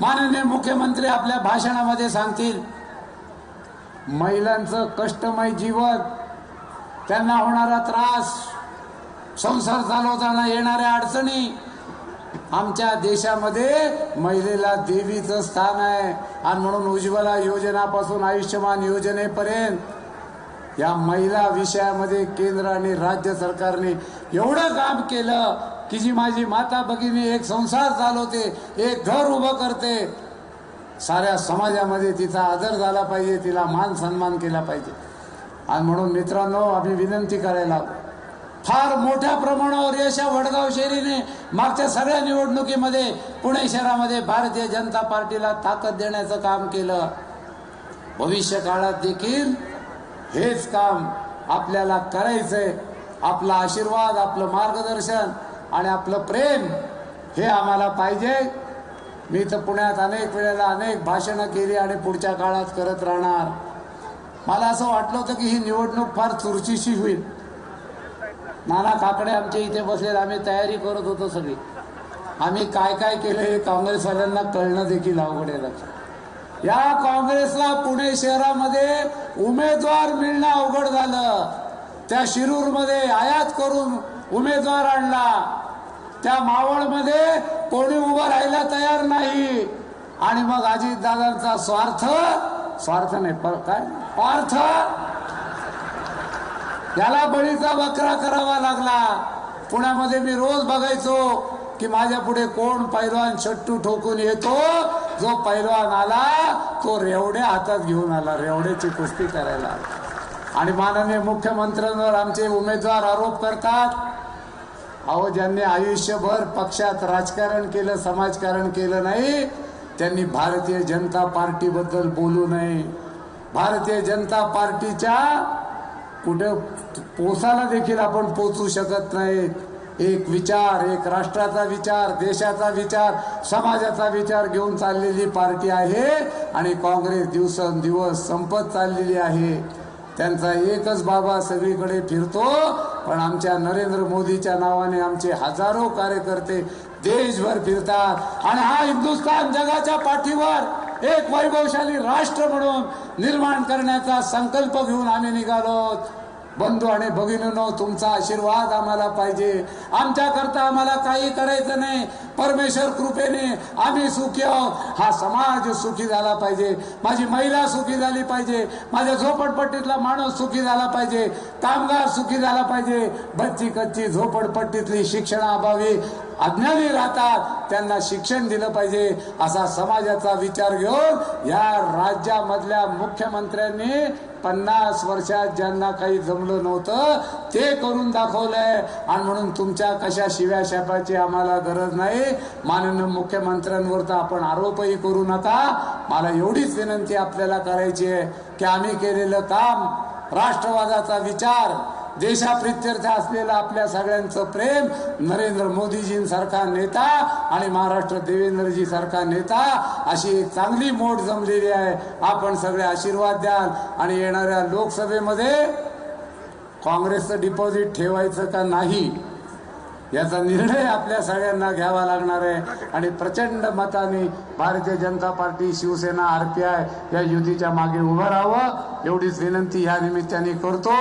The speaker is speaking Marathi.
माननीय मुख्यमंत्री आपल्या भाषणामध्ये सांगतील महिलांचं कष्टमय जीवन त्यांना होणारा त्रास संसार चालवताना येणाऱ्या अडचणी आमच्या देशामध्ये महिलेला देवीचं स्थान आहे. आणि म्हणून उज्ज्वला योजनापासून आयुष्यमान योजनेपर्यंत या महिला विषयामध्ये केंद्र आणि राज्य सरकारने एवढं काम केलं जी माझी माता भगिनी एक संसार चालवते एक घर उभं करते. साऱ्या समाजामध्ये तिचा आदर झाला पाहिजे तिला मान सन्मान केला पाहिजे. आणि म्हणून मित्रांनो आम्ही विनंती करायला फार मोठ्या प्रमाणावर यशा वडगाव शेरीने मागच्या सगळ्या निवडणुकीमध्ये पुणे शहरामध्ये भारतीय जनता पार्टीला ताकद देण्याचं काम केलं. भविष्य काळात देखील हेच काम आपल्याला करायचंय. आपला आशीर्वाद आपलं मार्गदर्शन आणि आपलं प्रेम हे आम्हाला पाहिजे. मी तर पुण्यात अनेक वेळेला अनेक भाषणं केली आणि पुढच्या काळात करत राहणार. मला असं वाटलं होतं की ही निवडणूक फार चुरशीशी होईल. नाना काकडे आमच्या इथे बसले आम्ही तयारी करत होतो सगळी. आम्ही काय काय केलं हे काँग्रेसवाल्यांना कळणं देखील अवघड आहे लक्षात. या काँग्रेसला पुणे शहरामध्ये उमेदवार मिळणं अवघड झालं. त्या शिरूरमध्ये आयात करून उमेदवार आणला. त्या मावळमध्ये कोणी उभं राहायला तयार नाही. आणि मग अजितदादांचा स्वार्थ स्वार्थ नाही पर- काय? पार्थ. याला बळीचा बकरा करावा लागला. पुण्यामध्ये मी रोज बघायचो की माझ्या पुढे कोण पैलवान शट्टू ठोकून येतो जो पैलवान आला तो रेवडे हातात घेऊन आला रेवड्याची कुस्ती करायला आणि माननीय मुख्यमंत्र्यांवर आमचे उमेदवार आरोप करतात अहो ज्यांनी आयुष्यभर पक्षात राजकारण केलं समाजकारण केलं नाही त्यांनी भारतीय जनता पार्टीबद्दल बोलू नये. भारतीय जनता पार्टीच्या कुठे पोचायला देखील आपण पोचू शकत नाही एक विचार एक राष्ट्राचा विचार देशाचा विचार समाजाचा विचार घेऊन चाललेली पार्टी आहे आणि काँग्रेस दिवसेंदिवस संपत चाललेली आहे. त्यांचा एकच बाबा सगळीकडे फिरतो पण आमच्या नरेंद्र मोदीच्या नावाने आमचे हजारो कार्यकर्ते देशभर फिरतात. आणि हा हिंदुस्थान जगाच्या पाठीवर एक वैभवशाली राष्ट्र म्हणून निर्माण करण्याचा संकल्प घेऊन आम्ही निघालो बंधू आणि भगिनीनो तुमचा आशीर्वाद आम्हाला पाहिजे. आमच्याकरता आम्हाला काही करायचं नाही. परमेश्वर कृपेने आम्ही सुखी आहोत. हा समाज सुखी झाला पाहिजे. माझी महिला सुखी झाली पाहिजे. माझ्या झोपडपट्टीतला माणूस सुखी झाला पाहिजे. कामगार सुखी झाला पाहिजे. बच्ची कच्ची झोपडपट्टीतली शिक्षणाअभावी अज्ञानी राहतात. त्यांना शिक्षण दिलं पाहिजे असा समाजाचा विचार घेऊन या राज्यामधल्या मुख्यमंत्र्यांनी पन्नास वर्षात ज्यांना काही जमलं नव्हतं ते करून दाखवलंय. आणि म्हणून तुमच्या कशा शिव्या शापाची आम्हाला गरज नाही. माननीय मुख्यमंत्र्यांवर तर आपण आरोपही करू नका. मला एवढीच विनंती आपल्याला करायची आहे की आम्ही केलेलं काम राष्ट्रवादाचा विचार देशाप्रित्यर्थ असलेलं आपल्या सगळ्यांचं प्रेम नरेंद्र मोदीजींसारखा नेता आणि महाराष्ट्र देवेंद्रजी सारखा नेता अशी एक चांगली मोठ जमलेली आहे. आपण सगळे आशीर्वाद द्याल आणि येणाऱ्या लोकसभेमध्ये काँग्रेसचं डिपॉझिट ठेवायचं का नाही याचा निर्णय आपल्या सगळ्यांना घ्यावा लागणार आहे. आणि प्रचंड मताने Bharatiya Janata party Shiv Sena R P I या युतीच्या मागे उभं राहावं एवढीच विनंती या निमित्ताने करतो.